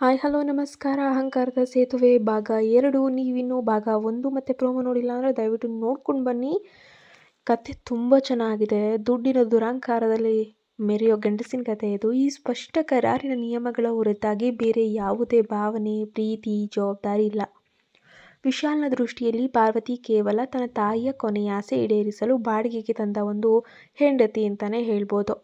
Hi, hello, ನಮಸ್ಕಾರ. ಅಹಂಕಾರದ ಸೇತುವೆ ಭಾಗ ಎರಡು. ನೀವಿನ್ನೂ ಭಾಗ ಒಂದು ಮತ್ತು ಪ್ರೋಮೋ ನೋಡಿಲ್ಲ ಅಂದರೆ ದಯವಿಟ್ಟು ನೋಡ್ಕೊಂಡು ಬನ್ನಿ. ಕತೆ ತುಂಬ ಚೆನ್ನಾಗಿದೆ. ದುಡ್ಡಿನ ದುರಹಂಕಾರದಲ್ಲಿ ಮೆರೆಯೋ ಗಂಡಸಿನ ಕತೆ ಇದು. ಈ ಸ್ಪಷ್ಟ ಕರಾರಿನ ನಿಯಮಗಳ ಹೊರತಾಗಿ ಬೇರೆ ಯಾವುದೇ ಭಾವನೆ, ಪ್ರೀತಿ, ಜವಾಬ್ದಾರಿ ಇಲ್ಲ. ವಿಶಾಲ್ನ ದೃಷ್ಟಿಯಲ್ಲಿ ಪಾರ್ವತಿ ಕೇವಲ ತನ್ನ ತಾಯಿಯ ಕೊನೆಯಾಸೆ ಈಡೇರಿಸಲು ಬಾಡಿಗೆಗೆ ತಂದ ಒಂದು ಹೆಂಡತಿ ಅಂತಲೇ ಹೇಳ್ಬೋದು.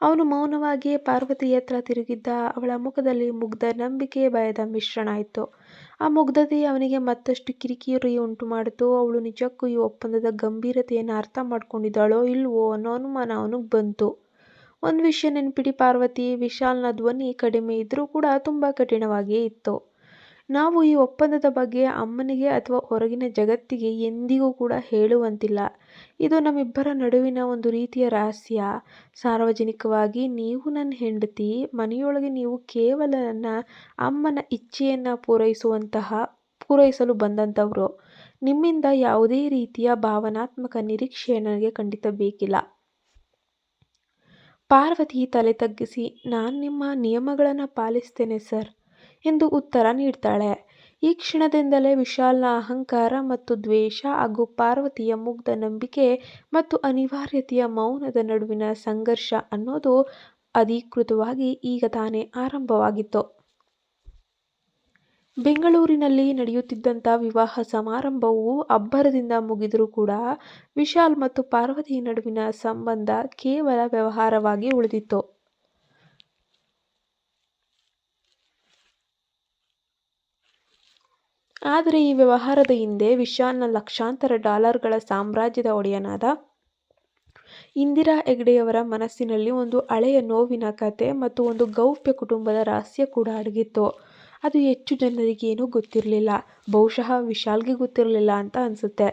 ಅವನು ಮೌನವಾಗಿಯೇ ಪಾರ್ವತಿ ಹತ್ರ ತಿರುಗಿದ್ದ ಅವಳ ಮುಖದಲ್ಲಿ ಮುಗ್ಧ ನಂಬಿಕೆ ಭಯದ ಮಿಶ್ರಣ ಇತ್ತು. ಆ ಮುಗ್ಧತೆ ಅವನಿಗೆ ಮತ್ತಷ್ಟು ಕಿರಿಕಿರಿ ಉಂಟು ಮಾಡಿತು. ಅವಳು ನಿಜಕ್ಕೂ ಈ ಒಪ್ಪಂದದ ಗಂಭೀರತೆಯನ್ನು ಅರ್ಥ ಮಾಡ್ಕೊಂಡಿದ್ದಾಳೋ ಇಲ್ವೋ ಅನ್ನೋ ಅನುಮಾನ ಅವನಿಗೆ ಬಂತು. ಒಂದು ವಿಷಯ ನೆನ್ಪಿಡಿ ಪಾರ್ವತಿ, ವಿಶಾಲ್ನ ಧ್ವನಿ ಕಡಿಮೆ ಇದ್ದರೂ ಕೂಡ ತುಂಬ ಕಠಿಣವಾಗಿಯೇ ಇತ್ತು. ನಾವು ಈ ಒಪ್ಪಂದದ ಬಗ್ಗೆ ಅಮ್ಮನಿಗೆ ಅಥವಾ ಹೊರಗಿನ ಜಗತ್ತಿಗೆ ಎಂದಿಗೂ ಕೂಡ ಹೇಳುವಂತಿಲ್ಲ. ಇದು ನಮ್ಮಿಬ್ಬರ ನಡುವಿನ ಒಂದು ರೀತಿಯ ರಹಸ್ಯ. ಸಾರ್ವಜನಿಕವಾಗಿ ನೀವು ನನ್ನ ಹೆಂಡತಿ, ಮನೆಯೊಳಗೆ ನೀವು ಕೇವಲ ನನ್ನ ಅಮ್ಮನ ಇಚ್ಛೆಯನ್ನು ಪೂರೈಸುವಂತಹ, ಪೂರೈಸಲು ಬಂದಂಥವರು. ನಿಮ್ಮಿಂದ ಯಾವುದೇ ರೀತಿಯ ಭಾವನಾತ್ಮಕ ನಿರೀಕ್ಷೆ ನನಗೆ ಖಂಡಿತ ಬೇಕಿಲ್ಲ. ಪಾರ್ವತಿ ತಲೆ ತಗ್ಗಿಸಿ, ನಾನು ನಿಮ್ಮ ನಿಯಮಗಳನ್ನು ಪಾಲಿಸ್ತೇನೆ ಸರ್. ಎಂದು ಉತ್ತರ ನೀಡ್ತಾಳೆ. ಈ ಕ್ಷಣದಿಂದಲೇ ವಿಶಾಲ್ನ ಅಹಂಕಾರ ಮತ್ತು ದ್ವೇಷ ಹಾಗೂ ಪಾರ್ವತಿಯ ಮುಗ್ಧ ನಂಬಿಕೆ ಮತ್ತು ಅನಿವಾರ್ಯತೆಯ ಮೌನದ ನಡುವಿನ ಸಂಘರ್ಷ ಅನ್ನೋದು ಅಧಿಕೃತವಾಗಿ ಈಗ ತಾನೇ ಆರಂಭವಾಗಿತ್ತು. ಬೆಂಗಳೂರಿನಲ್ಲಿ ನಡೆಯುತ್ತಿದ್ದಂಥ ವಿವಾಹ ಸಮಾರಂಭವು ಅಬ್ಬರದಿಂದ ಮುಗಿದರೂ ಕೂಡ ವಿಶಾಲ್ ಮತ್ತು ಪಾರ್ವತಿ ನಡುವಿನ ಸಂಬಂಧ ಕೇವಲ ವ್ಯವಹಾರವಾಗಿ ಉಳಿದಿತ್ತು. ಆದರೆ ಈ ವ್ಯವಹಾರದ ಹಿಂದೆ ವಿಶಾಲ್ನ ಲಕ್ಷಾಂತರ ಡಾಲರ್ಗಳ ಸಾಮ್ರಾಜ್ಯದ ಒಡೆಯನಾದ ಇಂದಿರಾ ಹೆಗ್ಡೆಯವರ ಮನಸ್ಸಿನಲ್ಲಿ ಒಂದು ಹಳೆಯ ನೋವಿನ ಕತೆ ಮತ್ತು ಒಂದು ಗೌಪ್ಯ ಕುಟುಂಬದ ರಹಸ್ಯ ಕೂಡ ಅಡಗಿತ್ತು. ಅದು ಹೆಚ್ಚು ಜನರಿಗೆ ಏನೂ ಗೊತ್ತಿರಲಿಲ್ಲ. ಬಹುಶಃ ವಿಶಾಲ್ಗೆ ಗೊತ್ತಿರಲಿಲ್ಲ ಅಂತ ಅನಿಸುತ್ತೆ.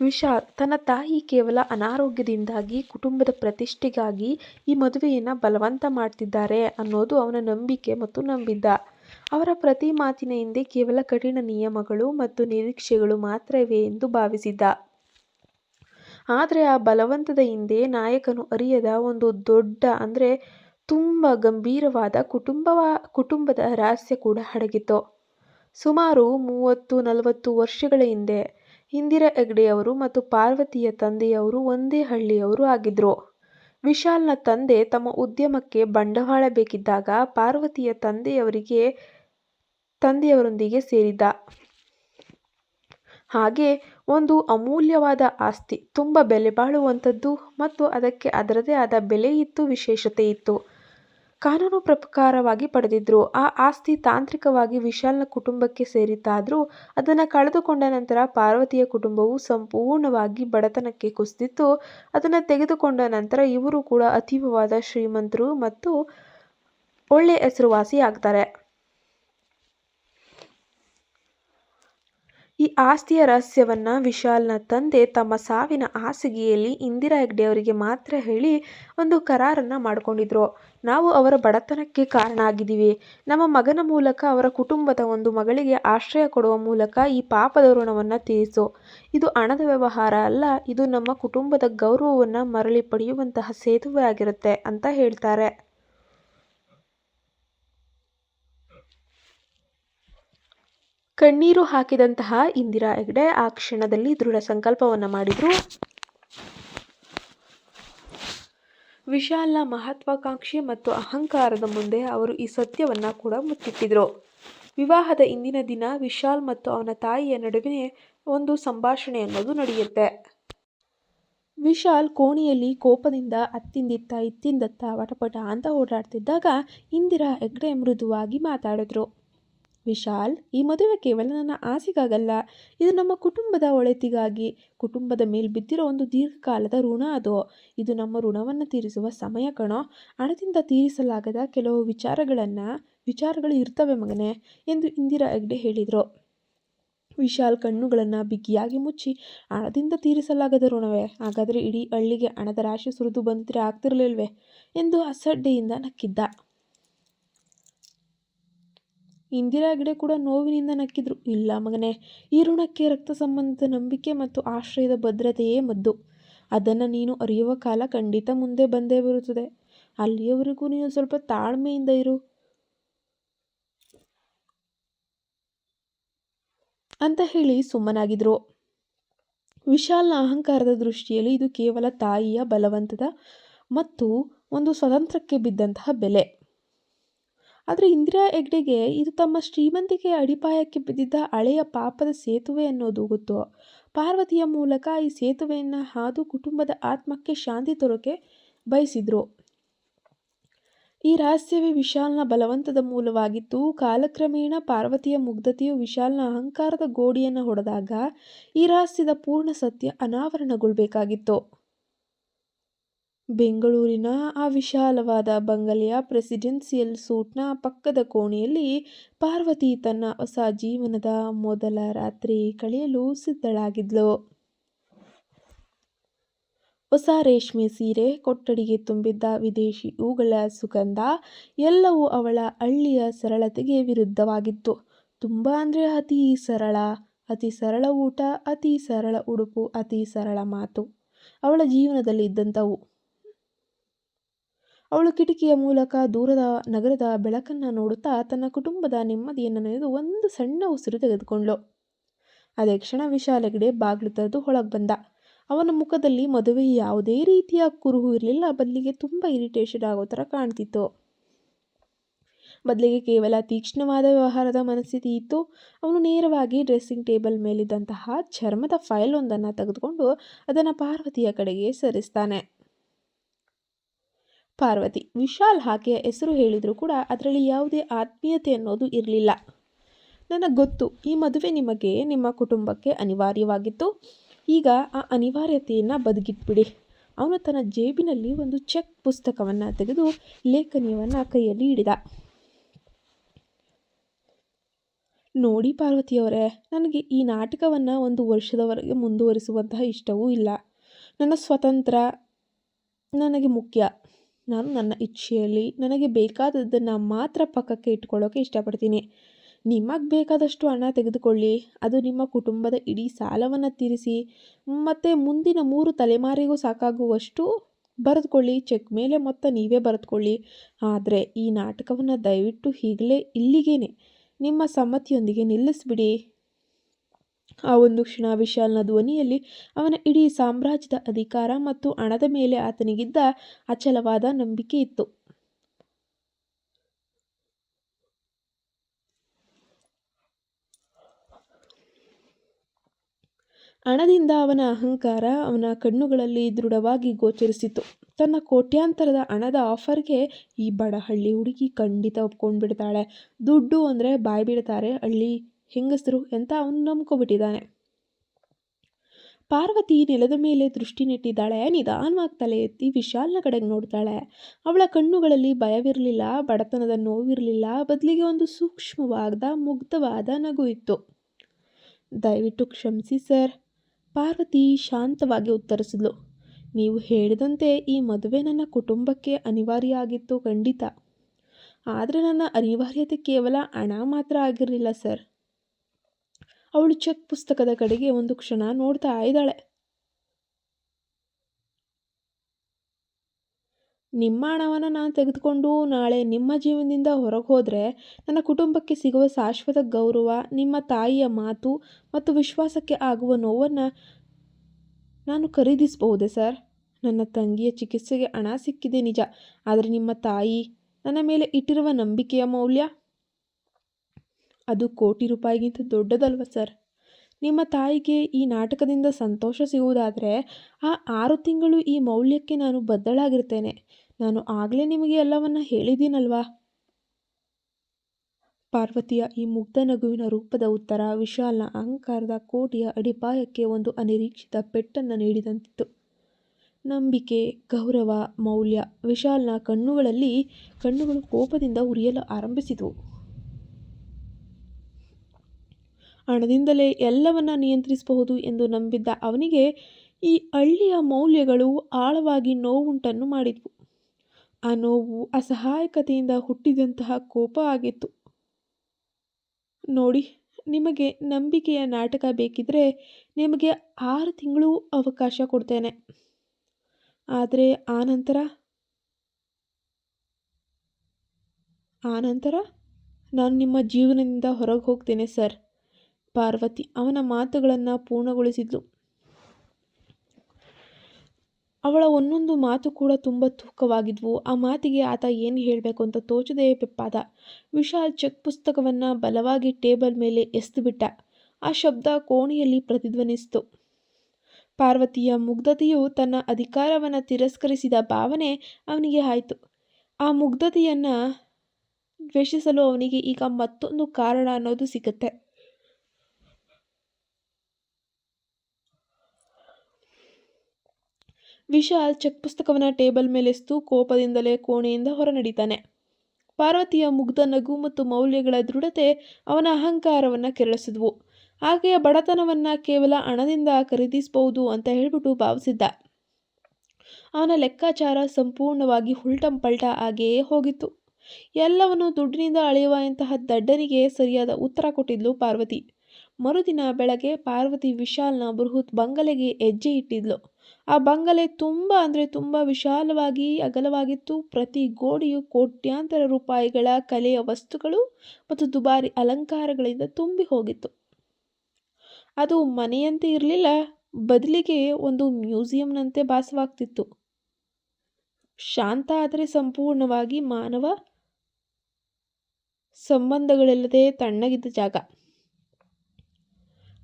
ವಿಶಾಲ್ ತನ್ನ ತಾಯಿ ಕೇವಲ ಅನಾರೋಗ್ಯದಿಂದಾಗಿ ಕುಟುಂಬದ ಪ್ರತಿಷ್ಠೆಗಾಗಿ ಈ ಮದುವೆಯನ್ನು ಬಲವಂತ ಮಾಡ್ತಿದ್ದಾರೆ ಅನ್ನೋದು ಅವನ ನಂಬಿಕೆ ಮತ್ತು ನಂಬಿದ್ದ. ಅವರ ಪ್ರತಿ ಮಾತಿನ ಹಿಂದೆ ಕೇವಲ ಕಠಿಣ ನಿಯಮಗಳು ಮತ್ತು ನಿರೀಕ್ಷೆಗಳು ಮಾತ್ರವೇ ಎಂದು ಭಾವಿಸಿದ್ದ. ಆದರೆ ಆ ಬಲವಂತದ ಹಿಂದೆ ನಾಯಕನು ಅರಿಯದ ಒಂದು ದೊಡ್ಡ, ಅಂದರೆ ತುಂಬ ಗಂಭೀರವಾದ ಕುಟುಂಬವ, ಕುಟುಂಬದ ರಹಸ್ಯ ಕೂಡ ಅಡಗಿತ್ತು ಸುಮಾರು ಮೂವತ್ತು ನಲವತ್ತು ವರ್ಷಗಳ ಹಿಂದೆ ಇಂದಿರಾ ಹೆಗ್ಡೆಯವರು ಮತ್ತು ಪಾರ್ವತಿಯ ತಂದೆಯವರು ಒಂದೇ ಹಳ್ಳಿಯವರು ಆಗಿದ್ರು. ವಿಶಾಲ್ನ ತಂದೆ ತಮ್ಮ ಉದ್ಯಮಕ್ಕೆ ಬಂಡವಾಳ ಬೇಕಿದ್ದಾಗ ಪಾರ್ವತಿಯ ತಂದೆಯವರಿಗೆ ತಂದೆಯವರೊಂದಿಗೆ ಸೇರಿದ್ದ ಹಾಗೆ ಒಂದು ಅಮೂಲ್ಯವಾದ ಆಸ್ತಿ, ತುಂಬ ಬೆಲೆ ಬಾಳುವಂಥದ್ದು ಮತ್ತು ಅದಕ್ಕೆ ಅದರದೇ ಆದ ಬೆಲೆ ಇತ್ತು ವಿಶೇಷತೆ ಇತ್ತು. ಕಾನೂನು ಪ್ರಕಾರವಾಗಿ ಪಡೆದಿದ್ರು. ಆ ಆಸ್ತಿ ತಾಂತ್ರಿಕವಾಗಿ ವಿಶಾಲ್ನ ಕುಟುಂಬಕ್ಕೆ ಸೇರಿತ್ತಾದರೂ ಅದನ್ನು ಕಳೆದುಕೊಂಡ ನಂತರ ಪಾರ್ವತಿಯ ಕುಟುಂಬವು ಸಂಪೂರ್ಣವಾಗಿ ಬಡತನಕ್ಕೆ ಕುಸಿದಿತ್ತು. ಅದನ್ನು ತೆಗೆದುಕೊಂಡ ನಂತರ ಇವರು ಕೂಡ ಅತೀವವಾದ ಶ್ರೀಮಂತರು ಮತ್ತು ಒಳ್ಳೆಯ ಹೆಸರುವಾಸಿ ಈ ಆಸ್ತಿಯ ರಹಸ್ಯವನ್ನ ವಿಶಾಲ್ನ ತಂದೆ ತಮ್ಮ ಸಾವಿನ ಹಾಸಿಗೆಯಲ್ಲಿ ಇಂದಿರಾ ಹೆಗ್ಡೆಯವರಿಗೆ ಮಾತ್ರ ಹೇಳಿ ಒಂದು ಕರಾರನ್ನ ಮಾಡ್ಕೊಂಡಿದ್ರು. ನಾವು ಅವರ ಬಡತನಕ್ಕೆ ಕಾರಣ ಆಗಿದ್ದೀವಿ ನಮ್ಮ ಮಗನ ಮೂಲಕ ಅವರ ಕುಟುಂಬದ ಒಂದು ಮಗಳಿಗೆ ಆಶ್ರಯ ಕೊಡುವ ಮೂಲಕ ಈ ಪಾಪದ ಋಣವನ್ನ ತೀರಿಸು. ಇದು ಹಣದ ವ್ಯವಹಾರ ಅಲ್ಲ, ಇದು ನಮ್ಮ ಕುಟುಂಬದ ಗೌರವವನ್ನು ಮರಳಿ ಪಡೆಯುವಂತಹ ಸೇತುವೆ ಆಗಿರುತ್ತೆ ಅಂತ ಹೇಳ್ತಾರೆ. ಕಣ್ಣೀರು ಹಾಕಿದಂತಹ ಇಂದಿರಾ ಹೆಗ್ಡೆ ಆ ಕ್ಷಣದಲ್ಲಿ ದೃಢ ಸಂಕಲ್ಪವನ್ನು ಮಾಡಿದ್ರು. ವಿಶಾಲ ಮಹತ್ವಾಕಾಂಕ್ಷೆ ಮತ್ತು ಅಹಂಕಾರದ ಮುಂದೆ ಅವರು ಈ ಸತ್ಯವನ್ನ ಕೂಡ ಮುಚ್ಚಿಟ್ಟಿದ್ರು. ವಿವಾಹದ ಇಂದಿನ ದಿನ ವಿಶಾಲ್ ಮತ್ತು ಅವನ ತಾಯಿಯ ನಡುವೆ ಒಂದು ಸಂಭಾಷಣೆ ಅನ್ನೋದು ನಡೆಯುತ್ತೆ. ವಿಶಾಲ್ ಕೋಣೆಯಲ್ಲಿ ಕೋಪದಿಂದ ಅತ್ತಿಂದಿತ್ತ ಇತ್ತಿಂದತ್ತ ವಟಪಟ ಅಂತ ಓಡಾಡ್ತಿದ್ದಾಗ ಇಂದಿರಾ ಹೆಗ್ಡೆ ಮೃದುವಾಗಿ ಮಾತಾಡಿದ್ರು. ವಿಶಾಲ್, ಈ ಮದುವೆ ಕೇವಲ ನನ್ನ ಆಸೆಗಾಗಲ್ಲ. ಇದು ನಮ್ಮ ಕುಟುಂಬದ ಒಳಿತಿಗಾಗಿ, ಕುಟುಂಬದ ಮೇಲೆ ಬಿದ್ದಿರೋ ಒಂದು ದೀರ್ಘಕಾಲದ ಋಣ ಅದು. ಇದು ನಮ್ಮ ಋಣವನ್ನು ತೀರಿಸುವ ಸಮಯ ಕಣೋ. ಹಣದಿಂದ ತೀರಿಸಲಾಗದ ಕೆಲವು ವಿಚಾರಗಳನ್ನು, ವಿಚಾರಗಳು ಇರ್ತವೆ ಮಗನೇ, ಎಂದು ಇಂದಿರಾ ಹೆಗ್ಡೆ ಹೇಳಿದರು. ವಿಶಾಲ್ ಕಣ್ಣುಗಳನ್ನು ಬಿಗಿಯಾಗಿ ಮುಚ್ಚಿ, ಹಣದಿಂದ ತೀರಿಸಲಾಗದ ಋಣವೇ? ಹಾಗಾದರೆ ಇಡೀ ಹಳ್ಳಿಗೆ ಹಣದ ರಾಶಿ ಸುರಿದು ಬಂದಿದ್ರೆ ಆಗ್ತಿರಲಿಲ್ವೇ? ಎಂದು ಅಸಡ್ಡೆಯಿಂದ ನಕ್ಕಿದ್ದ. ಇಂದಿರಾ ಹೆಗ್ಡೆ ಕೂಡ ನೋವಿನಿಂದ ನಕ್ಕಿದ್ರು. ಇಲ್ಲ ಮಗನೇ ಈ ಋಣಕ್ಕೆ ರಕ್ತ ಸಂಬಂಧದ ನಂಬಿಕೆ ಮತ್ತು ಆಶ್ರಯದ ಭದ್ರತೆಯೇ ಮದ್ದು. ಅದನ್ನು ನೀನು ಅರಿಯುವ ಕಾಲ ಖಂಡಿತ ಮುಂದೆ ಬಂದೇ ಬರುತ್ತದೆ. ಅಲ್ಲಿಯವರೆಗೂ ನೀನು ಸ್ವಲ್ಪ ತಾಳ್ಮೆಯಿಂದ ಇರು. ಅಂತ ಹೇಳಿ ಸುಮ್ಮನಾಗಿದ್ರು. ವಿಶಾಲ್ನ ಅಹಂಕಾರದ ದೃಷ್ಟಿಯಲ್ಲಿ ಇದು ಕೇವಲ ತಾಯಿಯ ಬಲವಂತದ ಮತ್ತು ಒಂದು ಸ್ವತಂತ್ರಕ್ಕೆ ಬಿದ್ದಂತಹ ಬೆಲೆ. ಆದರೆ ಇಂದಿರಾ ಹೆಗ್ಡೆಗೆ ಇದು ತಮ್ಮ ಶ್ರೀಮಂತಿಕೆಯ ಅಡಿಪಾಯಕ್ಕೆ ಬಿದ್ದಿದ್ದ ಹಳೆಯ ಪಾಪದ ಸೇತುವೆ ಅನ್ನೋದು ಗೊತ್ತು. ಪಾರ್ವತಿಯ ಮೂಲಕ ಈ ಸೇತುವೆಯನ್ನು ಹಾದು ಕುಟುಂಬದ ಆತ್ಮಕ್ಕೆ ಶಾಂತಿ ತರೋಕೆ ಬಯಸಿದ್ರು. ಈ ರಹಸ್ಯವೇ ವಿಶಾಲ್ನ ಬಲವಂತದ ಮೂಲವಾಗಿತ್ತು. ಕಾಲಕ್ರಮೇಣ ಪಾರ್ವತಿಯ ಮುಗ್ಧತೆಯು ವಿಶಾಲ್ನ ಅಹಂಕಾರದ ಗೋಡಿಯನ್ನು ಹೊಡೆದಾಗ ಈ ರಹಸ್ಯದ ಪೂರ್ಣ ಸತ್ಯ ಅನಾವರಣಗೊಳ್ಬೇಕಾಗಿತ್ತು. ಬೆಂಗಳೂರಿನ ಆ ವಿಶಾಲವಾದ ಬಂಗಲೆಯ ಪ್ರೆಸಿಡೆನ್ಸಿಯಲ್ ಸೂಟ್ನ ಪಕ್ಕದ ಕೋಣೆಯಲ್ಲಿ ಪಾರ್ವತಿ ತನ್ನ ಹೊಸ ಜೀವನದ ಮೊದಲ ರಾತ್ರಿ ಕಳೆಯಲು ಸಿದ್ಧಳಾಗಿದ್ಲು. ಹೊಸ ರೇಷ್ಮೆ ಸೀರೆ ಕೊಟ್ಟಡಿಗೆ ತುಂಬಿದ್ದ ವಿದೇಶಿ ಹೂಗಳ ಸುಗಂಧ ಎಲ್ಲವೂ ಅವಳ ಹಳ್ಳಿಯ ಸರಳತೆಗೆ ವಿರುದ್ಧವಾಗಿತ್ತು. ತುಂಬ ಅಂದರೆ ಅತಿ ಸರಳ ಅತಿ ಸರಳ ಊಟ, ಅತಿ ಸರಳ ಉಡುಪು, ಅತಿ ಸರಳ ಮಾತು ಅವಳ ಜೀವನದಲ್ಲಿ ಇದ್ದಂಥವು ಅವಳು ಕಿಟಕಿಯ ಮೂಲಕ ದೂರದ ನಗರದ ಬೆಳಕನ್ನು ನೋಡುತ್ತಾ ತನ್ನ ಕುಟುಂಬದ ನೆಮ್ಮದಿಯನ್ನು ನೆನೆದು ಒಂದು ಸಣ್ಣ ಉಸಿರು ತೆಗೆದುಕೊಂಡ್ಳು. ಅದೇ ಕ್ಷಣ ವಿಶಾಲಗಡೆ ಬಾಗಿಲು ತೆರೆದು ಒಳಗೆ ಬಂದ. ಅವನ ಮುಖದಲ್ಲಿ ಮದುವೆ ಯಾವುದೇ ರೀತಿಯ ಕುರುಹು ಇರಲಿಲ್ಲ. ಬದಲಿಗೆ ತುಂಬ ಇರಿಟೇಷನ್ ಆಗೋ ಥರ ಕಾಣ್ತಿತ್ತು. ಬದಲಿಗೆ ಕೇವಲ ತೀಕ್ಷ್ಣವಾದ ವ್ಯವಹಾರದ ಮನಸ್ಥಿತಿ ಇತ್ತು. ಅವನು ನೇರವಾಗಿ ಡ್ರೆಸ್ಸಿಂಗ್ ಟೇಬಲ್ ಮೇಲಿದ್ದಂತಹ ಚರ್ಮದ ಫೈಲ್ ಒಂದನ್ನು ತೆಗೆದುಕೊಂಡು ಅದನ್ನು ಪಾರ್ವತಿಯ ಕಡೆಗೆ ಸರಿಸ್ತಾನೆ. ಪಾರ್ವತಿ. ವಿಶಾಲ್ ಆಕೆಯ ಹೆಸರು ಹೇಳಿದರೂ ಕೂಡ ಅದರಲ್ಲಿ ಯಾವುದೇ ಆತ್ಮೀಯತೆ ಅನ್ನೋದು ಇರಲಿಲ್ಲ. ನನಗೆ ಗೊತ್ತು, ಈ ಮದುವೆ ನಿಮಗೆ ನಿಮ್ಮ ಕುಟುಂಬಕ್ಕೆ ಅನಿವಾರ್ಯವಾಗಿತ್ತು. ಈಗ ಆ ಅನಿವಾರ್ಯತೆಯನ್ನು ಬದುಕಿಟ್ಬಿಡಿ. ಅವನು ತನ್ನ ಜೇಬಿನಲ್ಲಿ ಒಂದು ಚೆಕ್ ಪುಸ್ತಕವನ್ನು ತೆಗೆದು ಲೇಖನೀಯವನ್ನು ಕೈಯಲ್ಲಿ ಹಿಡಿದ. ನೋಡಿ ಪಾರ್ವತಿಯವರೇ, ನನಗೆ ಈ ನಾಟಕವನ್ನು ಒಂದು ವರ್ಷದವರೆಗೆ ಮುಂದುವರಿಸುವಂತಹ ಇಷ್ಟವೂ ಇಲ್ಲ. ನನ್ನ ಸ್ವತಂತ್ರ, ನನಗೆ ಮುಖ್ಯ. ನಾನು ನನ್ನ ಇಚ್ಛೆಯಲ್ಲಿ ನನಗೆ ಬೇಕಾದದ್ದನ್ನು ಮಾತ್ರ ಪಕ್ಕಕ್ಕೆ ಇಟ್ಕೊಳ್ಳೋಕೆ ಇಷ್ಟಪಡ್ತೀನಿ. ನಿಮಗೆ ಬೇಕಾದಷ್ಟು ಹಣ ತೆಗೆದುಕೊಳ್ಳಿ. ಅದು ನಿಮ್ಮ ಕುಟುಂಬದ ಇಡೀ ಸಾಲವನ್ನು ತೀರಿಸಿ, ಮತ್ತು ಮುಂದಿನ ಮೂರು ತಲೆಮಾರಿಗೂ ಸಾಕಾಗುವಷ್ಟು ಬರೆದುಕೊಳ್ಳಿ. ಚೆಕ್ ಮೇಲೆ ಮೊತ್ತ ನೀವೇ ಬರೆದುಕೊಳ್ಳಿ. ಆದರೆ ಈ ನಾಟಕವನ್ನು ದಯವಿಟ್ಟು ಈಗಲೇ ಇಲ್ಲಿಗೇ ನಿಮ್ಮ ಸಮ್ಮತಿಯೊಂದಿಗೆ ನಿಲ್ಲಿಸ್ಬಿಡಿ. ಆ ಒಂದು ಕ್ಷಣ ವಿಶಾಲ್ನ ಧ್ವನಿಯಲ್ಲಿ ಅವನ ಇಡೀ ಸಾಮ್ರಾಜ್ಯದ ಅಧಿಕಾರ ಮತ್ತು ಹಣದ ಮೇಲೆ ಆತನಿಗಿದ್ದ ಅಚಲವಾದ ನಂಬಿಕೆ ಇತ್ತು. ಹಣದಿಂದ ಅವನ ಅಹಂಕಾರ ಅವನ ಕಣ್ಣುಗಳಲ್ಲಿ ದೃಢವಾಗಿ ಗೋಚರಿಸಿತು ತನ್ನ ಕೋಟ್ಯಾಂತರದ ಹಣದ ಆಫರ್ಗೆ ಈ ಬಡ ಹಳ್ಳಿ ಹುಡುಗಿ ಖಂಡಿತ ಒಪ್ಕೊಂಡ್ಬಿಡ್ತಾಳೆ. ದುಡ್ಡು ಅಂದರೆ ಬಾಯಿ ಬಿಡ್ತಾರೆ ಹಳ್ಳಿ ಹೆಂಗಸರು ಎಂತ ಅವನು ನಂಬ್ಕೊಬಿಟ್ಟಿದ್ದಾನೆ ಪಾರ್ವತಿ ನೆಲದ ಮೇಲೆ ದೃಷ್ಟಿ ನೆಟ್ಟಿದ್ದಾಳೆ. ನಿಧಾನವಾಗಿ ತಲೆ ಎತ್ತಿ ವಿಶಾಲ್ನ ಕಡೆಗೆ ನೋಡ್ತಾಳೆ. ಅವಳ ಕಣ್ಣುಗಳಲ್ಲಿ ಭಯವಿರಲಿಲ್ಲ, ಬಡತನದ ನೋವಿರಲಿಲ್ಲ, ಬದಲಿಗೆ ಒಂದು ಸೂಕ್ಷ್ಮವಾದ, ಮುಗ್ಧವಾದ ನಗು ಇತ್ತು. ದಯವಿಟ್ಟು ಕ್ಷಮಿಸಿ ಸರ್, ಪಾರ್ವತಿ ಶಾಂತವಾಗಿ ಉತ್ತರಿಸಿದ್ಲು. ನೀವು ಹೇಳಿದಂತೆ ಈ ಮದುವೆ ನನ್ನ ಕುಟುಂಬಕ್ಕೆ ಅನಿವಾರ್ಯ ಆಗಿತ್ತು ಖಂಡಿತ. ಆದರೆ ನನ್ನ ಅನಿವಾರ್ಯತೆ ಕೇವಲ ಹಣ ಮಾತ್ರ ಆಗಿರಲಿಲ್ಲ ಸರ್. ಅವಳು ಚೆಕ್ ಪುಸ್ತಕದ ಕಡೆಗೆ ಒಂದು ಕ್ಷಣ ನೋಡ್ತಾ ಇದ್ದಾಳೆ. ನಿಮ್ಮ ಹಣವನ್ನು ನಾನು ತೆಗೆದುಕೊಂಡು ನಾಳೆ ನಿಮ್ಮ ಜೀವನದಿಂದ ಹೊರಗೆ ಹೋದರೆ ನನ್ನ ಕುಟುಂಬಕ್ಕೆ ಸಿಗುವ ಶಾಶ್ವತ ಗೌರವ, ನಿಮ್ಮ ತಾಯಿಯ ಮಾತು ಮತ್ತು ವಿಶ್ವಾಸಕ್ಕೆ ಆಗುವ ನೋವನ್ನು ನಾನು ಖರೀದಿಸಬಹುದೇ ಸರ್? ನನ್ನ ತಂಗಿಯ ಚಿಕಿತ್ಸೆಗೆ ಹಣ ಸಿಕ್ಕಿದೆ ನಿಜ, ಆದರೆ ನಿಮ್ಮ ತಾಯಿ ನನ್ನ ಮೇಲೆ ಇಟ್ಟಿರುವ ನಂಬಿಕೆಯ ಮೌಲ್ಯ? ಅದು ಕೋಟಿ ರೂಪಾಯಿಗಿಂತ ದೊಡ್ಡದಲ್ವ ಸರ್? ನಿಮ್ಮ ತಾಯಿಗೆ ಈ ನಾಟಕದಿಂದ ಸಂತೋಷ ಸಿಗುವುದಾದರೆ ಆ ಆರು ತಿಂಗಳು ಈ ಮೌಲ್ಯಕ್ಕೆ ನಾನು ಬದ್ದಳಾಗಿರ್ತೇನೆ ನಾನು ಆಗಲೇ ನಿಮಗೆ ಎಲ್ಲವನ್ನ ಹೇಳಿದ್ದೀನಲ್ವಾ? ಪಾರ್ವತಿಯ ಈ ಮುಗ್ಧ ನಗುವಿನ ರೂಪದ ಉತ್ತರ ವಿಶಾಲ್ನ ಅಹಂಕಾರದ ಕೋಟೆಯ ಅಡಿಪಾಯಕ್ಕೆ ಒಂದು ಅನಿರೀಕ್ಷಿತ ಪೆಟ್ಟನ್ನು ನೀಡಿದಂತಿತ್ತು. ನಂಬಿಕೆ, ಗೌರವ, ಮೌಲ್ಯ, ವಿಶಾಲ್ನ ಕಣ್ಣುಗಳಲ್ಲಿ ಕಣ್ಣುಗಳು ಕೋಪದಿಂದ ಉರಿಯಲು ಆರಂಭಿಸಿದವು. ಹಣದಿಂದಲೇ ಎಲ್ಲವನ್ನ ನಿಯಂತ್ರಿಸಬಹುದು ಎಂದು ನಂಬಿದ್ದ ಅವನಿಗೆ ಈ ಹಳ್ಳಿಯ ಮೌಲ್ಯಗಳು ಆಳವಾಗಿ ನೋವುಂಟನ್ನು ಮಾಡಿದ್ವು. ಆ ನೋವು ಅಸಹಾಯಕತೆಯಿಂದ ಹುಟ್ಟಿದಂತಹ ಕೋಪ ಆಗಿತ್ತು. ನೋಡಿ, ನಿಮಗೆ ನಂಬಿಕೆಯ ನಾಟಕ ಬೇಕಿದ್ರೆ ನಿಮಗೆ ಆರು ತಿಂಗಳು ಅವಕಾಶ ಕೊಡ್ತೇನೆ. ಆದರೆ ಆ ನಂತರ? ಆ ನಂತರ? ನಾನು ನಿಮ್ಮ ಜೀವನದಿಂದ ಹೊರಗೆ ಹೋಗ್ತೇನೆ, ಸರ್. ಪಾರ್ವತಿ ಅವನ ಮಾತುಗಳನ್ನು ಪೂರ್ಣಗೊಳಿಸಿದ್ಲು. ಅವಳ ಒಂದೊಂದು ಮಾತು ಕೂಡ ತುಂಬ ತೂಕವಾಗಿದ್ವು. ಆ ಮಾತಿಗೆ ಆತ ಏನು ಹೇಳಬೇಕು ಅಂತ ತೋಚದೆ ಪೆಪ್ಪಾದ ವಿಶಾಲ್ ಚೆಕ್ ಪುಸ್ತಕವನ್ನು ಬಲವಾಗಿ ಟೇಬಲ್ ಮೇಲೆ ಎಸೆದುಬಿಟ್ಟ. ಆ ಶಬ್ದ ಕೋಣೆಯಲ್ಲಿ ಪ್ರತಿಧ್ವನಿಸಿತು. ಪಾರ್ವತಿಯ ಮುಗ್ಧತೆಯು ತನ್ನ ಅಧಿಕಾರವನ್ನು ತಿರಸ್ಕರಿಸಿದ ಭಾವನೆ ಅವನಿಗೆ ಆಯಿತು. ಆ ಮುಗ್ಧತೆಯನ್ನು ದ್ವೇಷಿಸಲು ಅವನಿಗೆ ಈಗ ಮತ್ತೊಂದು ಕಾರಣ ಅನ್ನೋದು ಸಿಗುತ್ತೆ. ವಿಶಾಲ್ ಚೆಕ್ ಪುಸ್ತಕವನ್ನು ಟೇಬಲ್ ಮೇಲೆಸ್ತು ಕೋಪದಿಂದಲೇ ಕೋಣೆಯಿಂದ ಹೊರ ನಡೀತಾನೆ ಪಾರ್ವತಿಯ ಮುಗ್ಧ ನಗು ಮತ್ತು ಮೌಲ್ಯಗಳ ದೃಢತೆ ಅವನ ಅಹಂಕಾರವನ್ನು ಕೆರಳಿಸಿದ್ವು. ಆಕೆಯ ಬಡತನವನ್ನು ಕೇವಲ ಹಣದಿಂದ ಖರೀದಿಸಬಹುದು ಅಂತ ಹೇಳ್ಬಿಟ್ಟು ಭಾವಿಸಿದ್ದ. ಅವನ ಲೆಕ್ಕಾಚಾರ ಸಂಪೂರ್ಣವಾಗಿ ಉಲ್ಟಂಪಲ್ಟ ಹಾಗೆಯೇ ಹೋಗಿತ್ತು. ಎಲ್ಲವನ್ನು ದುಡ್ಡಿನಿಂದ ಅಳೆಯುವ ಇಂತಹ ದಡ್ಡನಿಗೆ ಸರಿಯಾದ ಉತ್ತರ ಕೊಟ್ಟಿದ್ಲು ಪಾರ್ವತಿ. ಮರುದಿನ ಬೆಳಗ್ಗೆ ಪಾರ್ವತಿ ವಿಶಾಲ್ನ ಬೃಹತ್ ಬಂಗಲೆಗೆ ಹೆಜ್ಜೆ ಇಟ್ಟಿದ್ಲು. ಆ ಬಂಗಲೆ ತುಂಬ ಅಂದರೆ ತುಂಬ ವಿಶಾಲವಾಗಿ ಅಗಲವಾಗಿತ್ತು. ಪ್ರತಿ ಗೋಡೆಯು ಕೋಟ್ಯಾಂತರ ರೂಪಾಯಿಗಳ ಕಲೆಯ ವಸ್ತುಗಳು ಮತ್ತು ದುಬಾರಿ ಅಲಂಕಾರಗಳಿಂದ ತುಂಬಿ ಹೋಗಿತ್ತು. ಅದು ಮನೆಯಂತೆ ಇರಲಿಲ್ಲ, ಬದಲಿಗೆ ಒಂದು ಮ್ಯೂಸಿಯಂನಂತೆ ಭಾಸವಾಗ್ತಿತ್ತು. ಶಾಂತ ಆದರೆ ಸಂಪೂರ್ಣವಾಗಿ ಮಾನವ ಸಂಬಂಧಗಳಿಲ್ಲದೆ ತಣ್ಣಗಿದ್ದ ಜಾಗ.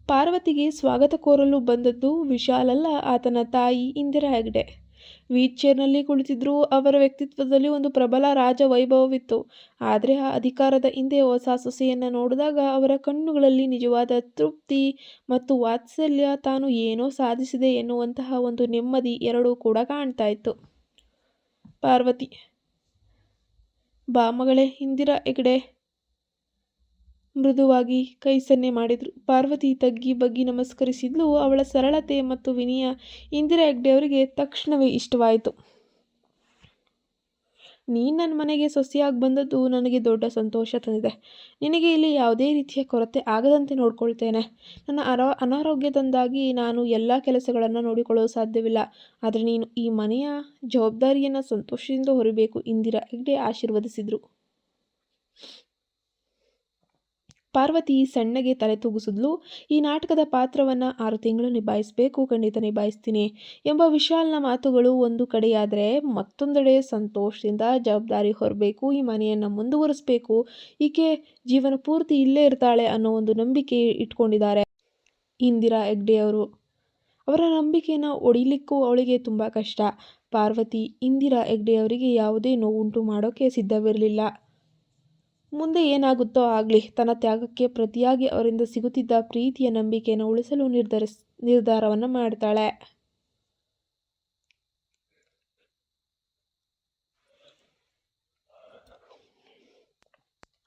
ಪಾರ್ವತಿಗೆ ಸ್ವಾಗತ ಕೋರಲು ಬಂದದ್ದು ವಿಶಾಲಲ್ಲ ಆತನ ತಾಯಿ ಇಂದಿರಾ ಹೆಗ್ಡೆ. ವೀಲ್ ಚೇರ್ನಲ್ಲಿ ಕುಳಿತಿದ್ರು ಅವರ ವ್ಯಕ್ತಿತ್ವದಲ್ಲಿ ಒಂದು ಪ್ರಬಲ ರಾಜ ವೈಭವವಿತ್ತು ಆದರೆ ಆ ಅಧಿಕಾರದ ಹಿಂದೆ ಹೊಸ ಸೊಸೆಯನ್ನು ನೋಡಿದಾಗ ಅವರ ಕಣ್ಣುಗಳಲ್ಲಿ ನಿಜವಾದ ತೃಪ್ತಿ ಮತ್ತು ವಾತ್ಸಲ್ಯ ತಾನು ಏನೋ ಸಾಧಿಸಿದೆ ಎನ್ನುವಂತಹ ಒಂದು ನೆಮ್ಮದಿ ಎರಡೂ ಕೂಡ ಕಾಣ್ತಾ ಇತ್ತು. ಪಾರ್ವತಿ, ಬಾ ಮಗಳೇ, ಇಂದಿರಾ ಹೆಗ್ಡೆ ಮೃದುವಾಗಿ ಕೈ ಸನ್ನೆ ಮಾಡಿದರು. ಪಾರ್ವತಿ ತಗ್ಗಿ ಬಗ್ಗಿ ನಮಸ್ಕರಿಸಿದ್ಲು. ಅವಳ ಸರಳತೆ ಮತ್ತು ವಿನಯ ಇಂದಿರಾ ಹೆಗ್ಡೆ ಅವರಿಗೆ ತಕ್ಷಣವೇ ಇಷ್ಟವಾಯಿತು. ನೀನು ನನ್ನ ಮನೆಗೆ ಸೊಸೆಯಾಗಿ ಬಂದದ್ದು ನನಗೆ ದೊಡ್ಡ ಸಂತೋಷ ತಂದಿದೆ. ನಿನಗೆ ಇಲ್ಲಿ ಯಾವುದೇ ರೀತಿಯ ಕೊರತೆ ಆಗದಂತೆ ನೋಡ್ಕೊಳ್ತೇನೆ. ನನ್ನ ಅರೋ ಅನಾರೋಗ್ಯದಿಂದಾಗಿ ನಾನು ಎಲ್ಲ ಕೆಲಸಗಳನ್ನು ನೋಡಿಕೊಳ್ಳಲು ಸಾಧ್ಯವಿಲ್ಲ. ಆದರೆ ನೀನು ಈ ಮನೆಯ ಜವಾಬ್ದಾರಿಯನ್ನು ಸಂತೋಷದಿಂದ ಹೊರಬೇಕು, ಇಂದಿರಾ ಹೆಗ್ಡೆ ಆಶೀರ್ವದಿಸಿದರು. ಪಾರ್ವತಿ ಸಣ್ಣಗೆ ತಲೆ ತೂಗಿಸಿದ್ಲು, ಈ ನಾಟಕದ ಪಾತ್ರವನ್ನು ಆರು ತಿಂಗಳು ನಿಭಾಯಿಸಬೇಕು, ಖಂಡಿತ ನಿಭಾಯಿಸ್ತೀನಿ ಎಂಬ ವಿಶಾಲ್ನ ಮಾತುಗಳು ಒಂದು ಕಡೆಯಾದರೆ, ಮತ್ತೊಂದೆಡೆ ಸಂತೋಷದಿಂದ ಜವಾಬ್ದಾರಿ ಹೊರಬೇಕು, ಈ ಮನೆಯನ್ನು ಮುಂದುವರಿಸಬೇಕು, ಈಕೆ ಜೀವನ ಪೂರ್ತಿ ಇಲ್ಲೇ ಇರ್ತಾಳೆ ಅನ್ನೋ ಒಂದು ನಂಬಿಕೆ ಇಟ್ಕೊಂಡಿದ್ದಾರೆ ಇಂದಿರಾ ಹೆಗ್ಡೆ ಅವರು. ಅವರ ನಂಬಿಕೆಯನ್ನು ಒಡಿಲಿಕ್ಕೂ ಅವಳಿಗೆ ತುಂಬ ಕಷ್ಟ. ಪಾರ್ವತಿ ಇಂದಿರಾ ಹೆಗ್ಡೆ ಅವರಿಗೆ ಯಾವುದೇ ನೋವುಂಟು ಮಾಡೋಕ್ಕೆ ಸಿದ್ಧವಿರಲಿಲ್ಲ. ಮುಂದೆ ಏನಾಗುತ್ತೋ ಆಗಲಿ, ತನ್ನ ತ್ಯಾಗಕ್ಕೆ ಪ್ರತಿಯಾಗಿ ಅವರಿಂದ ಸಿಗುತ್ತಿದ್ದ ಪ್ರೀತಿಯ ನಂಬಿಕೆಯನ್ನು ಉಳಿಸಲು ನಿರ್ಧರಿಸ್, ನಿರ್ಧಾರವನ್ನು ಮಾಡ್ತಾಳೆ.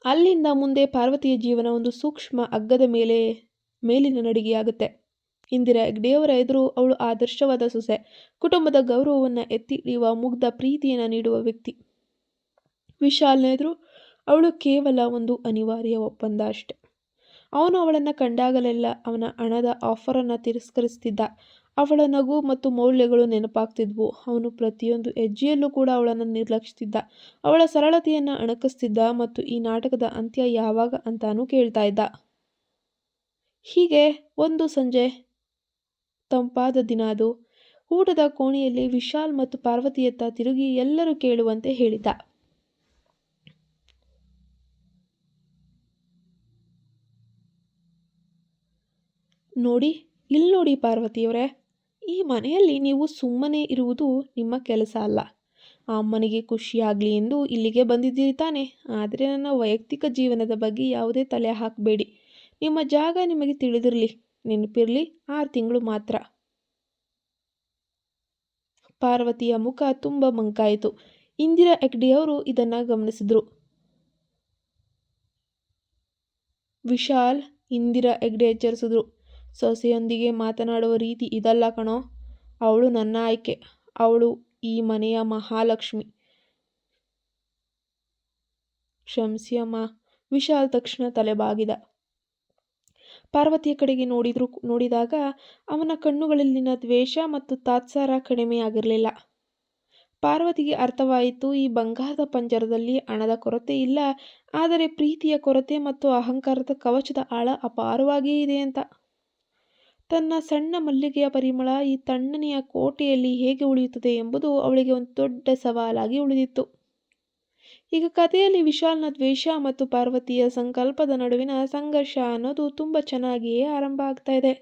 ಅಲ್ಲಿಂದ ಮುಂದೆ ಪಾರ್ವತಿಯ ಜೀವನ ಒಂದು ಸೂಕ್ಷ್ಮ ಅಗ್ಗದ ಮೇಲೆ, ಮೇಲಿನ ನಡಿಗೆಯಾಗುತ್ತೆ. ಇಂದಿರಾ ಹೆಗ್ಡೆಯವರ ಎದುರು ಅವಳು ಆದರ್ಶವಾದ ಸೊಸೆ. ಕುಟುಂಬದ ಗೌರವವನ್ನು ಎತ್ತಿ ಹಿಡಿಯುವ ಮುಗ್ಧ ಪ್ರೀತಿಯನ್ನು ನೀಡುವ ವ್ಯಕ್ತಿ. ವಿಶಾಲ್ನ ಎದುರು ಅವಳು ಕೇವಲ ಒಂದು ಅನಿವಾರ್ಯ ಒಪ್ಪಂದ ಅಷ್ಟೆ. ಅವನು ಅವಳನ್ನು ಕಂಡಾಗಲೆಲ್ಲ ಅವನ ಹಣದ ಆಫರನ್ನು ತಿರಸ್ಕರಿಸ್ತಿದ್ದ. ಅವಳ ನಗು ಮತ್ತು ಮೌಲ್ಯಗಳು ನೆನಪಾಗ್ತಿದ್ವು. ಅವನು ಪ್ರತಿಯೊಂದು ಹೆಜ್ಜೆಯಲ್ಲೂ ಕೂಡ ಅವಳನ್ನು ನಿರ್ಲಕ್ಷಿಸ್ತಿದ್ದ. ಅವಳ ಸರಳತೆಯನ್ನು ಅಣಕಿಸ್ತಿದ್ದ ಮತ್ತು ಈ ನಾಟಕದ ಅಂತ್ಯ ಯಾವಾಗ ಅಂತಾನೂ ಕೇಳ್ತಾ ಇದ್ದ. ಹೀಗೆ ಒಂದು ಸಂಜೆ ತಂಪಾದ ದಿನ ಅದು. ಊಟದ ಕೋಣೆಯಲ್ಲಿ ವಿಶಾಲ್ ಮತ್ತು ಪಾರ್ವತಿಯತ್ತ ತಿರುಗಿ ಎಲ್ಲರೂ ಕೇಳುವಂತೆ ಹೇಳಿದ್ದ. ನೋಡಿ ಇಲ್ಲಿ ನೋಡಿ ಪಾರ್ವತಿಯವರೇ, ಈ ಮನೆಯಲ್ಲಿ ನೀವು ಸುಮ್ಮನೆ ಇರುವುದು ನಿಮ್ಮ ಕೆಲಸ ಅಲ್ಲ. ಆ ಅಮ್ಮನಿಗೆ ಖುಷಿಯಾಗಲಿ ಎಂದು ಇಲ್ಲಿಗೆ ಬಂದಿದ್ದೀರಿ ತಾನೆ. ಆದರೆ ನನ್ನ ವೈಯಕ್ತಿಕ ಜೀವನದ ಬಗ್ಗೆ ಯಾವುದೇ ತಲೆ ಹಾಕಬೇಡಿ. ನಿಮ್ಮ ಜಾಗ ನಿಮಗೆ ತಿಳಿದಿರಲಿ, ನೆನಪಿರಲಿ, ಆರು ತಿಂಗಳು ಮಾತ್ರ. ಪಾರ್ವತಿಯ ಮುಖ ತುಂಬ ಮಂಕಾಯಿತು. ಇಂದಿರಾ ಹೆಗ್ಡೆಯವರು ಇದನ್ನು ಗಮನಿಸಿದರು. ವಿಶಾಲ್ ಇಂದಿರಾ ಹೆಗ್ಡೆ ಎಚ್ಚರಿಸಿದ್ರು. ಸೊಸೆಯೊಂದಿಗೆ ಮಾತನಾಡುವ ರೀತಿ ಇದಲ್ಲ ಕಣೋ. ಅವಳು ನನ್ನ ಆಯ್ಕೆ. ಅವಳು ಈ ಮನೆಯ ಮಹಾಲಕ್ಷ್ಮಿ. ಕ್ಷಮಿಸಿ ಅಮ್ಮ ವಿಶಾಲ್ ತಕ್ಷಣ ತಲೆಬಾಗಿದ. ಪಾರ್ವತಿಯ ಕಡೆಗೆ ನೋಡಿದ್ರು, ನೋಡಿದಾಗ ಅವನ ಕಣ್ಣುಗಳಲ್ಲಿನ ದ್ವೇಷ ಮತ್ತು ತಾತ್ಸಾರ ಕಡಿಮೆಯಾಗಿರಲಿಲ್ಲ. ಪಾರ್ವತಿಗೆ ಅರ್ಥವಾಯಿತು, ಈ ಬಂಗಾರದ ಪಂಜರದಲ್ಲಿ ಹಣದ ಕೊರತೆ ಇಲ್ಲ, ಆದರೆ ಪ್ರೀತಿಯ ಕೊರತೆ ಮತ್ತು ಅಹಂಕಾರದ ಕವಚದ ಆಳ ಅಪಾರವಾಗಿಯೇ ಇದೆ ಅಂತ. ತನ್ನ ಸಣ್ಣ ಮಲ್ಲಿಗೆಯ ಪರಿಮಳ ಈ ತಣ್ಣನೆಯ ಕೋಟೆಯಲ್ಲಿ ಹೇಗೆ ಉಳಿಯುತ್ತದೆ ಎಂಬುದು ಅವಳಿಗೆ ಒಂದು ದೊಡ್ಡ ಸವಾಲಾಗಿ ಉಳಿದಿತ್ತು. ಈಗ ಕಥೆಯಲ್ಲಿ ವಿಶಾಲ್ನ ದ್ವೇಷ ಮತ್ತು ಪಾರ್ವತಿಯ ಸಂಕಲ್ಪದ ನಡುವಿನ ಸಂಘರ್ಷ ಅನ್ನೋದು ತುಂಬ ಚೆನ್ನಾಗಿಯೇ ಆರಂಭ ಆಗ್ತಾ ಇದೆ.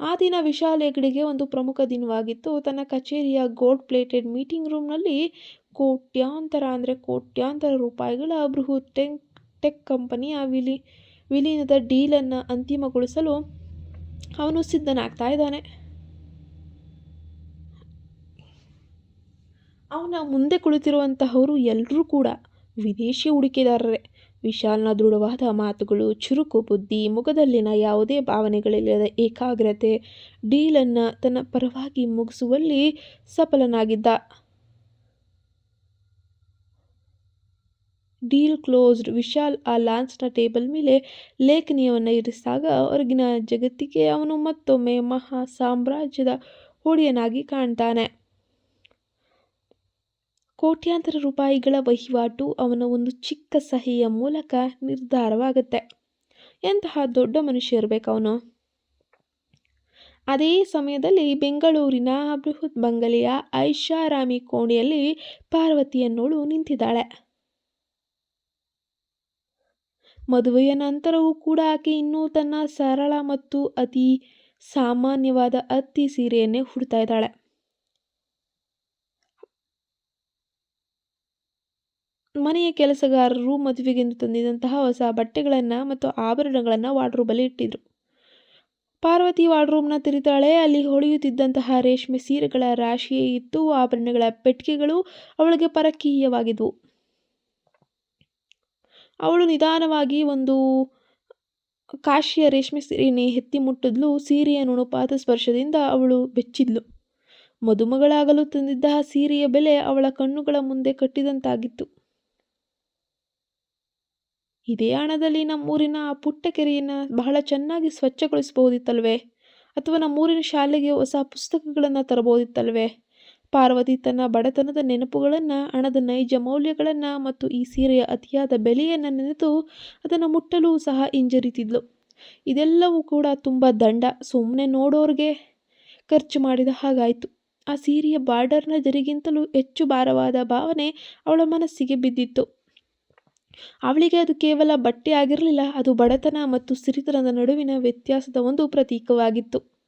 ಆ ದಿನ ವಿಶಾಲ್ ಹೆಗ್ಡೆಗೆ ಒಂದು ಪ್ರಮುಖ ದಿನವಾಗಿತ್ತು. ತನ್ನ ಕಚೇರಿಯ ಗೋಲ್ಡ್ ಪ್ಲೇಟೆಡ್ ಮೀಟಿಂಗ್ ರೂಮ್ನಲ್ಲಿ ಕೋಟ್ಯಾಂತರ ಅಂದರೆ ಕೋಟ್ಯಾಂತರ ರೂಪಾಯಿಗಳ ಬೃಹತ್ ಟೆಕ್ ಟೆಕ್ ಕಂಪನಿಯ ವಿಲಿ, ವಿಲೀನದ ಡೀಲನ್ನು ಅಂತಿಮಗೊಳಿಸಲು ಅವನು ಸಿದ್ಧನಾಗ್ತಾ ಇದ್ದಾನೆ. ಅವನ ಮುಂದೆ ಕುಳಿತಿರುವಂತಹವರು ಎಲ್ಲರೂ ಕೂಡ ವಿದೇಶಿ ಹೂಡಿಕೆದಾರರೇ. ವಿಶಾಲ್ನ ದೃಢವಾದ ಮಾತುಗಳು, ಚುರುಕು ಬುದ್ಧಿ, ಮುಖದಲ್ಲಿನ ಯಾವುದೇ ಭಾವನೆಗಳಿಲ್ಲದ ಏಕಾಗ್ರತೆ, ಡೀಲನ್ನು ತನ್ನ ಪರವಾಗಿ ಮುಗಿಸುವಲ್ಲಿ ಸಫಲನಾಗಿದ್ದ. ಡೀಲ್ ಕ್ಲೋಸ್ಡ್, ವಿಶಾಲ್ ಆ ಲಾನ್ಸ್ನ ಟೇಬಲ್ ಮೇಲೆ ಲೇಖನಿಯನ್ನು ಇರಿಸಿದಾಗ ಹೊರಗಿನ ಜಗತ್ತಿಗೆ ಅವನು ಮತ್ತೊಮ್ಮೆ ಮಹಾ ಸಾಮ್ರಾಜ್ಯದ ಒಡೆಯನಾಗಿ ಕಾಣ್ತಾನೆ. ಕೋಟ್ಯಾಂತರ ರೂಪಾಯಿಗಳ ವಹಿವಾಟು ಅವನ ಒಂದು ಚಿಕ್ಕ ಸಹಿಯ ಮೂಲಕ ನಿರ್ಧಾರವಾಗುತ್ತೆ. ಎಂತಹ ದೊಡ್ಡ ಮನುಷ್ಯ ಇರಬೇಕು ಅವನು? ಅದೇ ಸಮಯದಲ್ಲಿ ಬೆಂಗಳೂರಿನ ಬೃಹತ್ ಬಂಗಲೆಯ ಐಷಾರಾಮಿ ಕೋಣೆಯಲ್ಲಿ ಪಾರ್ವತಿಯನ್ನೋಳು ನಿಂತಿದ್ದಾಳೆ. ಮದುವೆಯ ನಂತರವೂ ಕೂಡ ಆಕೆ ಇನ್ನೂ ತನ್ನ ಸರಳ ಮತ್ತು ಅತಿ ಸಾಮಾನ್ಯವಾದ ಅತ್ತಿ ಸೀರೆಯನ್ನೇ ಹುಡ್ತಾ ಇದ್ದಾಳೆ. ಮನೆಯ ಕೆಲಸಗಾರರು ಮದುವೆಗೆಂದು ತಂದಿದ್ದಂತಹ ಹೊಸ ಬಟ್ಟೆಗಳನ್ನು ಮತ್ತು ಆಭರಣಗಳನ್ನು ವಾರ್ಡ್ರೂಬಲ್ಲಿ ಇಟ್ಟಿದ್ರು. ಪಾರ್ವತಿ ವಾರ್ಡ್ರೂಮ್ನ ತೆರಿತಾಳೆ. ಅಲ್ಲಿ ಹೊಳೆಯುತ್ತಿದ್ದಂತಹ ರೇಷ್ಮೆ ಸೀರೆಗಳ ರಾಶಿಯೇ ಇತ್ತು. ಆಭರಣಗಳ ಪೆಟ್ಟಿಗೆಗಳು ಅವಳಿಗೆ ಪರಕೀಯವಾಗಿದ್ವು. ಅವಳು ನಿಧಾನವಾಗಿ ಒಂದು ಕಾಶಿಯ ರೇಷ್ಮೆ ಸೀರೆಯನ್ನು ಎತ್ತಿ ಮುಟ್ಟಿದ್ಲು. ಸೀರೆಯ ನುಣುಪಾದ ಸ್ಪರ್ಶದಿಂದ ಅವಳು ಬೆಚ್ಚಿದ್ಲು. ಮದುಮಗಳಾಗಲು ತಂದಿದ್ದ ಸೀರೆಯ ಬೆಲೆ ಅವಳ ಕಣ್ಣುಗಳ ಮುಂದೆ ಕಟ್ಟಿದಂತಾಗಿತ್ತು. ಇದೇ ಹಣದಲ್ಲಿ ನಮ್ಮೂರಿನ ಆ ಪುಟ್ಟ ಕೆರೆಯನ್ನು ಬಹಳ ಚೆನ್ನಾಗಿ ಸ್ವಚ್ಛಗೊಳಿಸಬಹುದಿತ್ತಲ್ವೇ? ಅಥವಾ ನಮ್ಮೂರಿನ ಶಾಲೆಗೆ ಹೊಸ ಪುಸ್ತಕಗಳನ್ನು ತರಬಹುದಿತ್ತಲ್ವೇ? ಪಾರ್ವತಿ ತನ್ನ ಬಡತನದ ನೆನಪುಗಳನ್ನು, ಹಣದ ನೈಜ ಮೌಲ್ಯಗಳನ್ನು ಮತ್ತು ಈ ಸೀರೆಯ ಅತಿಯಾದ ಬೆಲೆಯನ್ನು ನೆನೆದು ಅದನ್ನು ಮುಟ್ಟಲು ಸಹ ಹಿಂಜರಿತಿದ್ಲು. ಇದೆಲ್ಲವೂ ಕೂಡ ತುಂಬ ದಂಡ. ಸುಮ್ಮನೆ ನೋಡೋರಿಗೆ ಖರ್ಚು ಮಾಡಿದ ಹಾಗಾಯಿತು. ಆ ಸೀರೆಯ ಬಾರ್ಡರ್ನ ಜರಿಗಿಂತಲೂ ಹೆಚ್ಚು ಭಾರವಾದ ಭಾವನೆ ಅವಳ ಮನಸ್ಸಿಗೆ ಬಿದ್ದಿತ್ತು. ಅವಳಿಗೆ ಅದು ಕೇವಲ ಬಟ್ಟೆ ಆಗಿರಲಿಲ್ಲ, ಅದು ಬಡತನ ಮತ್ತು ಸಿರಿತನದ ನಡುವಿನ ವ್ಯತ್ಯಾಸದ ಒಂದು ಪ್ರತೀಕವಾಗಿತ್ತು.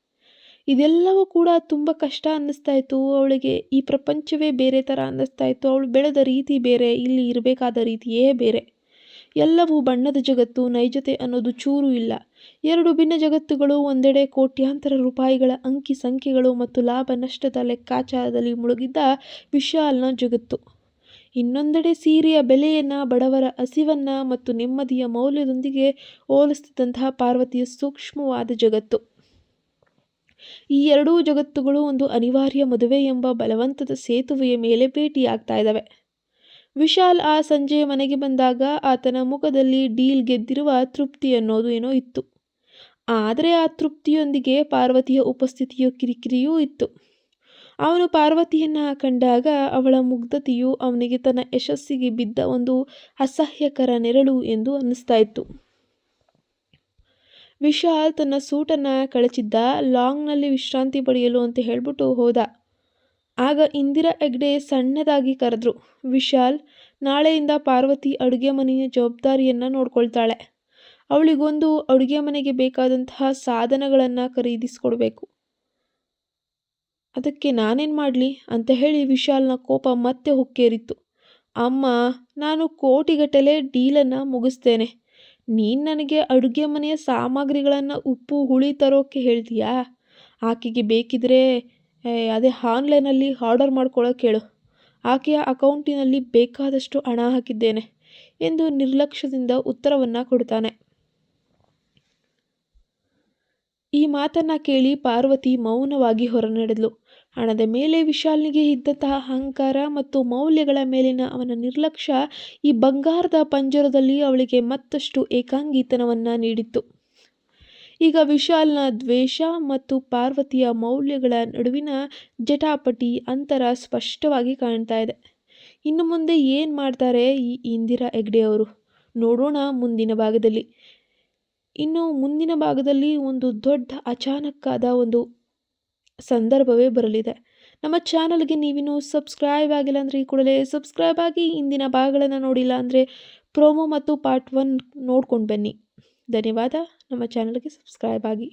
ಇದೆಲ್ಲವೂ ಕೂಡ ತುಂಬ ಕಷ್ಟ ಅನ್ನಿಸ್ತಾ ಇತ್ತು ಅವಳಿಗೆ ಈ ಪ್ರಪಂಚವೇ ಬೇರೆ ಥರ ಅನ್ನಿಸ್ತಾ ಇತ್ತು ಅವಳು ಬೆಳೆದ ರೀತಿ ಬೇರೆ, ಇಲ್ಲಿ ಇರಬೇಕಾದ ರೀತಿಯೇ ಬೇರೆ. ಎಲ್ಲವೂ ಬಣ್ಣದ ಜಗತ್ತು, ನೈಜತೆ ಅನ್ನೋದು ಚೂರು ಇಲ್ಲ. ಎರಡು ಭಿನ್ನ ಜಗತ್ತುಗಳು, ಒಂದೆಡೆ ಕೋಟ್ಯಾಂತರ ರೂಪಾಯಿಗಳ ಅಂಕಿ ಸಂಖ್ಯೆಗಳು ಮತ್ತು ಲಾಭ, ನಷ್ಟದ ಲೆಕ್ಕಾಚಾರದಲ್ಲಿ ಮುಳುಗಿದ್ದ ವಿಶಾಲ್ನ ಜಗತ್ತು. ಇನ್ನೊಂದೆಡೆ ಸೀರೆಯ ಬೆಲೆಯನ್ನು, ಬಡವರ ಹಸಿವನ್ನು ಮತ್ತು ನೆಮ್ಮದಿಯ ಮೌಲ್ಯದೊಂದಿಗೆ ಹೋಲಿಸ್ತಿದ್ದಂತಹ ಪಾರ್ವತಿಯ ಸೂಕ್ಷ್ಮವಾದ ಜಗತ್ತು. ಈ ಎರಡೂ ಜಗತ್ತುಗಳು ಒಂದು ಅನಿವಾರ್ಯ ಮದುವೆ ಎಂಬ ಬಲವಂತದ ಸೇತುವೆಯ ಮೇಲೆ ಭೇಟಿಯಾಗ್ತಾ ಇದ್ದಾವೆ. ವಿಶಾಲ್ ಆ ಸಂಜೆ ಮನೆಗೆ ಬಂದಾಗ ಆತನ ಮುಖದಲ್ಲಿ ಡೀಲ್ ಗೆದ್ದಿರುವ ತೃಪ್ತಿ ಅನ್ನೋದು ಏನೋ ಇತ್ತು. ಆದರೆ ಆ ತೃಪ್ತಿಯೊಂದಿಗೆ ಪಾರ್ವತಿಯ ಉಪಸ್ಥಿತಿಯ ಕಿರಿಕಿರಿಯೂ ಇತ್ತು. ಅವನು ಪಾರ್ವತಿಯನ್ನ ಕಂಡಾಗ ಅವಳ ಮುಗ್ಧತೆಯು ಅವನಿಗೆ ತನ್ನ ಯಶಸ್ಸಿಗೆ ಬಿದ್ದ ಒಂದು ಅಸಹ್ಯಕರ ನೆರಳು ಎಂದು ಅನ್ನಿಸ್ತಾ ಇತ್ತು. ವಿಶಾಲ್ ತನ್ನ ಸೂಟನ್ನು ಕಳಚಿದ್ದ ಲಾಂಗ್ನಲ್ಲಿ ವಿಶ್ರಾಂತಿ ಪಡೆಯಲು ಅಂತ ಹೇಳ್ಬಿಟ್ಟು ಹೋದ. ಆಗ ಇಂದಿರಾ ಹೆಗ್ಡೆ ಸಣ್ಣದಾಗಿ ಕರೆದ್ರು, ವಿಶಾಲ್, ನಾಳೆಯಿಂದ ಪಾರ್ವತಿ ಅಡುಗೆ ಮನೆಯ ಜವಾಬ್ದಾರಿಯನ್ನು ನೋಡ್ಕೊಳ್ತಾಳೆ. ಅವಳಿಗೊಂದು ಅಡುಗೆ ಮನೆಗೆ ಬೇಕಾದಂತಹ ಸಾಧನಗಳನ್ನು ಖರೀದಿಸ್ಕೊಡ್ಬೇಕು. ಅದಕ್ಕೆ ನಾನೇನು ಮಾಡಲಿ? ಅಂತ ಹೇಳಿ ವಿಶಾಲ್ನ ಕೋಪ ಮತ್ತೆ ಹುಕ್ಕೇರಿತ್ತು. ಅಮ್ಮ, ನಾನು ಕೋಟಿಗಟ್ಟಲೆ ಡೀಲನ್ನು ಮುಗಿಸ್ತೇನೆ. ನೀನು ನನಗೆ ಅಡುಗೆ ಮನೆಯ ಸಾಮಗ್ರಿಗಳನ್ನು ಉಪ್ಪು ಹುಳಿ ತರೋಕ್ಕೆ ಹೇಳ್ತೀಯಾ? ಆಕೆಗೆ ಬೇಕಿದ್ರೆ ಏ, ಅದೇ ಆನ್ಲೈನಲ್ಲಿ ಆರ್ಡರ್ ಮಾಡ್ಕೊಳ್ಳೋಕೆ ಹೇಳು. ಆಕೆಯ ಅಕೌಂಟಿನಲ್ಲಿ ಬೇಕಾದಷ್ಟು ಹಣ ಹಾಕಿದ್ದೇನೆ ಎಂದು ನಿರ್ಲಕ್ಷ್ಯದಿಂದ ಉತ್ತರವನ್ನು ಕೊಡ್ತಾನೆ. ಈ ಮಾತನ್ನು ಕೇಳಿ ಪಾರ್ವತಿ ಮೌನವಾಗಿ ಹೊರನಡೆದ್ಲು. ಹಣದ ಮೇಲೆ ವಿಶಾಲ್ನಿಗೆ ಇದ್ದಂತಹ ಅಹಂಕಾರ ಮತ್ತು ಮೌಲ್ಯಗಳ ಮೇಲಿನ ಅವನ ನಿರ್ಲಕ್ಷ್ಯ ಈ ಬಂಗಾರದ ಪಂಜರದಲ್ಲಿ ಅವಳಿಗೆ ಮತ್ತಷ್ಟು ಏಕಾಂಗಿತನವನ್ನು ನೀಡಿತ್ತು. ಈಗ ವಿಶಾಲ್ನ ದ್ವೇಷ ಮತ್ತು ಪಾರ್ವತಿಯ ಮೌಲ್ಯಗಳ ನಡುವಿನ ಜಟಾಪಟಿ ಅಂತರ ಸ್ಪಷ್ಟವಾಗಿ ಕಾಣ್ತಾ ಇದೆ. ಇನ್ನು ಮುಂದೆ ಏನು ಮಾಡ್ತಾರೆ ಈ ಇಂದಿರಾ ಹೆಗ್ಡೆ ಅವರು? ನೋಡೋಣ ಮುಂದಿನ ಭಾಗದಲ್ಲಿ. ಇನ್ನು ಮುಂದಿನ ಭಾಗದಲ್ಲಿ ಒಂದು ದೊಡ್ಡ ಅಚಾನಕ್ಕಾದ ಒಂದು ಸಂದರ್ಭವೇ ಬರಲಿದೆ. ನಮ್ಮ ಚಾನಲ್ಗೆ ನೀವಿನ್ನೂ ಸಬ್ಸ್ಕ್ರೈಬ್ ಆಗಿಲ್ಲ ಅಂದರೆ ಈ ಕೂಡಲೇ ಸಬ್ಸ್ಕ್ರೈಬ್ ಆಗಿ ಇಂದಿನ ಭಾಗಗಳನ್ನು ನೋಡಿಲ್ಲ ಅಂದರೆ ಪ್ರೋಮೋ ಮತ್ತು ಪಾರ್ಟ್ ಒನ್ ನೋಡ್ಕೊಂಡು ಬನ್ನಿ. ಧನ್ಯವಾದ. ನಮ್ಮ ಚಾನಲ್ಗೆ ಸಬ್ಸ್ಕ್ರೈಬ್ ಆಗಿ.